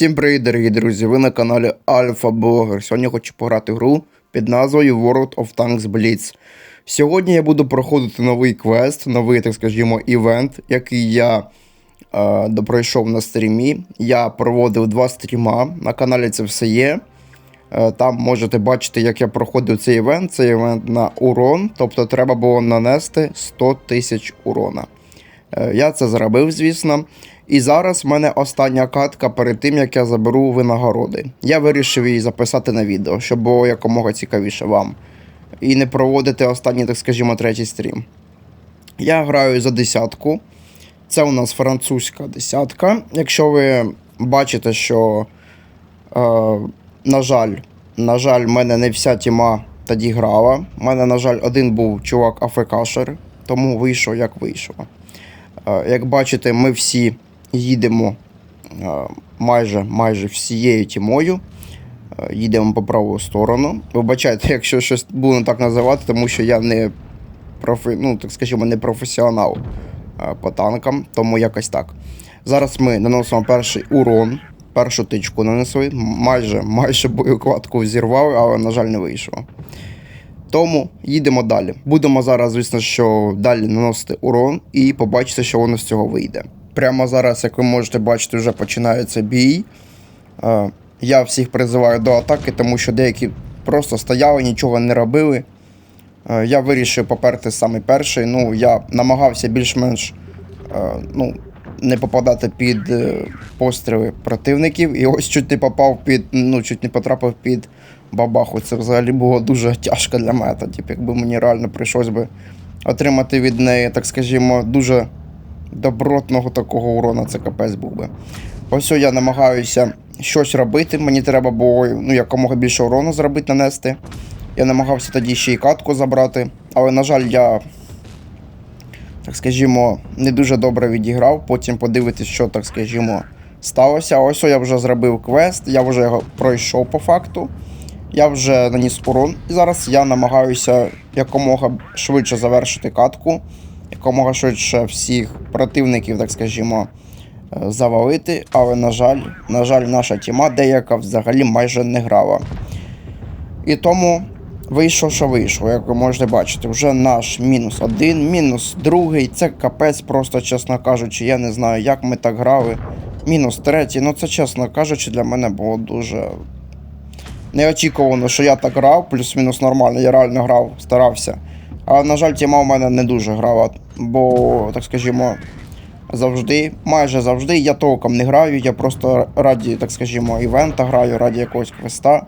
Всім привіт, дорогі друзі! Ви на каналі Альфа Блогер. Сьогодні хочу пограти гру під назвою World of Tanks Blitz. Сьогодні я буду проходити новий квест, новий, так скажімо, івент, який я е, допройшов на стрімі. Я проводив два стріма. На каналі це все є. Е, Там можете бачити, як я проходив цей івент. Це івент на урон, тобто треба було нанести 100 тисяч урона. Е, Я це зробив, звісно. І зараз в мене остання катка перед тим, як я заберу винагороди. Я вирішив її записати на відео, щоб було якомога цікавіше вам. І не проводити останній, так скажімо, третій стрім. Я граю за десятку. Це у нас французька десятка. Якщо ви бачите, що, е, на жаль, на жаль, мене не вся тіма тоді грала. У мене, на жаль, один був чувак АФКшер, тому вийшов як вийшло. Е, Як бачите, ми всі їдемо е, майже, майже всією тімою. Е, Їдемо по праву сторону. Вибачайте, якщо щось буду так називати, тому що я не профі... ну, так скажімо, не професіонал по танкам, тому якось так. Зараз ми наносимо перший урон, першу тичку нанесли, майже, майже боєкладку взірвали, але, на жаль, не вийшло. Тому їдемо далі. Будемо зараз, звісно, що далі наносити урон і побачите, що воно з цього вийде. Прямо зараз, як ви можете бачити, вже починається бій. Е, Я всіх призиваю до атаки, тому що деякі просто стояли, нічого не робили. Е, Я вирішив поперти саме перший. Ну, я намагався більш-менш е, ну, не попадати під постріли противників. І ось чуть не попав під, ну, чуть не потрапив під бабаху. Це взагалі було дуже тяжко для мене. Типу, якби мені реально прийшлось би отримати від неї, так скажімо, дуже добротного такого урона, це капець був би. Ось я намагаюся щось робити. Мені треба було ну, якомога більше урону зробити, нанести. Я намагався тоді ще й катку забрати, але, на жаль, я, так скажімо, не дуже добре відіграв. Потім подивитись, що, так скажімо, сталося. Ось я вже зробив квест, я вже його пройшов по факту. Я вже наніс урон, і зараз я намагаюся якомога швидше завершити катку, якомога швидше всіх противників, так скажімо, е, завалити. Але, на жаль, на жаль, наша тіма деяка взагалі майже не грала. І тому вийшло, що вийшло, як ви можете бачити, вже наш мінус один, мінус другий. Це капець, просто чесно кажучи, я не знаю, як ми так грали. Мінус третій, ну це чесно кажучи, для мене було дуже неочікувано, що я так грав, плюс-мінус нормально, я реально грав, старався. Але, на жаль, тіма у мене не дуже грала, бо, так скажімо, завжди, майже завжди я толком не граю, я просто раді, так скажімо, івента граю, раді якогось квеста.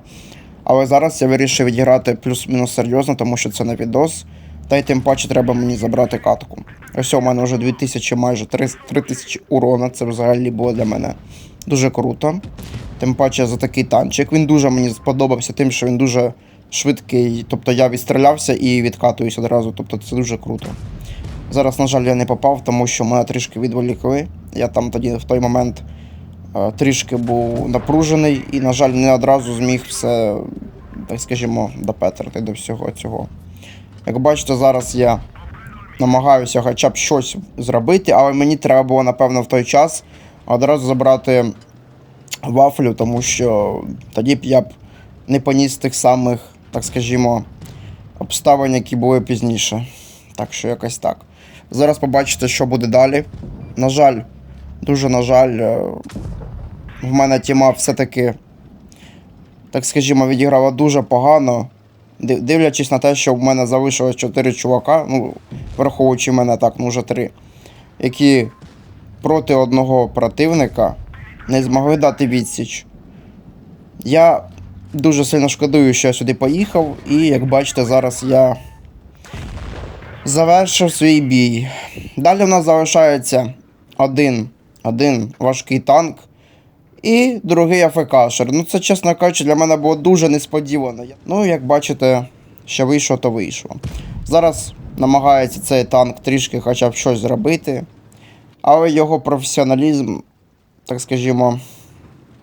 Але зараз я вирішив відіграти плюс-мінус серйозно, тому що це не відос. Та й тим паче треба мені забрати катку. Ось у мене вже 2000, майже 3000 урона. Це взагалі було для мене дуже круто. Тим паче за такий танчик. Він дуже мені сподобався тим, що він дуже швидкий. Тобто я відстрілявся і відкатуюсь одразу. Тобто це дуже круто. Зараз, на жаль, я не попав, тому що мене трішки відволікли. Я там тоді в той момент е, трішки був напружений і, на жаль, не одразу зміг все, так скажімо, допетрити до всього цього. Як бачите, зараз я намагаюся хоча б щось зробити, але мені треба було, напевно, в той час одразу забрати вафлю, тому що тоді б я б не поніс тих самих, так скажімо, обставин, які були пізніше. Так що якось так. Зараз побачите, що буде далі. На жаль, дуже на жаль, е, в мене тіма все-таки, так скажімо, відіграла дуже погано. Дивлячись на те, що в мене залишилось 4 чувака, ну, враховуючи мене так, ну вже 3, які проти одного противника не змогли дати відсіч. Я дуже сильно шкодую, що я сюди поїхав, і як бачите, зараз я завершив свій бій. Далі в нас залишається один, один важкий танк і другий АФКшер. Ну, це, чесно кажучи, для мене було дуже несподівано. Ну, як бачите, що вийшло, то вийшло. Зараз намагається цей танк трішки хоча б щось зробити, але його професіоналізм, так скажімо,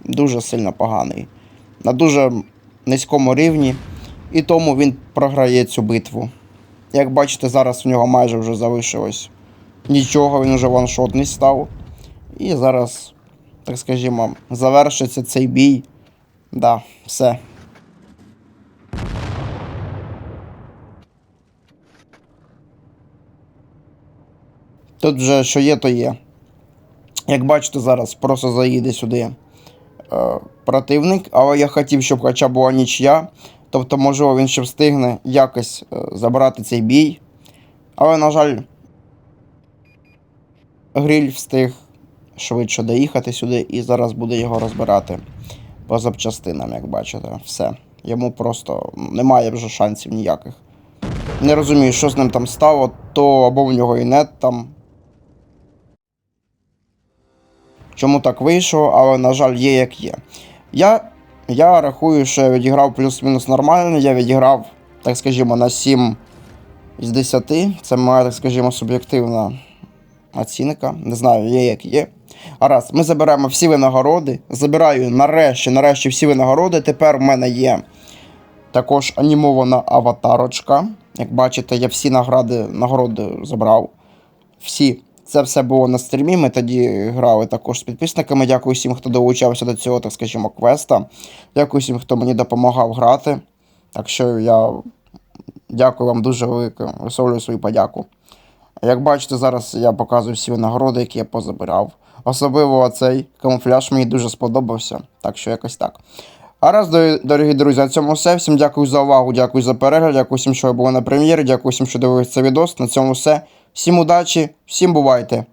дуже сильно поганий. На дуже низькому рівні, і тому він програє цю битву. Як бачите, зараз в нього майже вже залишилось нічого, він вже ваншотний став. І зараз так скажімо, завершиться цей бій. Да, все. Тут вже що є, то є. Як бачите, зараз просто заїде сюди е, противник, але я хотів, щоб хоча була нічия. Тобто, можливо, він ще встигне якось е, забрати цей бій. Але, на жаль, гриль встиг швидше доїхати сюди і зараз буде його розбирати по запчастинам, як бачите. Все. Йому просто немає вже шансів ніяких. Не розумію, що з ним там стало, то або в нього і нет там. Чому так вийшло, але, на жаль, є як є. Я, я рахую, що я відіграв плюс-мінус нормально. Я відіграв, так скажімо, на 7 з 10. Це моя, так скажімо, суб'єктивна оцінка. Не знаю, є як є. Гаразд, ми заберемо всі винагороди. Забираю нарешті, нарешті всі винагороди. Тепер в мене є також анімована аватарочка. Як бачите, я всі награди, нагороди забрав. Всі. Це все було на стрімі. Ми тоді грали також з підписниками. Дякую всім, хто долучався до цього, так скажімо, квеста. Дякую всім, хто мені допомагав грати. Так що я дякую вам дуже велике. Висловлюю свою подяку. Як бачите, зараз я показую всі нагороди, які я позабирав. Особливо цей камуфляж мені дуже сподобався. Так що якось так. А раз, дорогі- друзі, на цьому все. Всім дякую за увагу, дякую за перегляд, дякую всім, що були на прем'єрі, дякую всім, що дивились цей відос. На цьому все. Всім удачі, всім бувайте!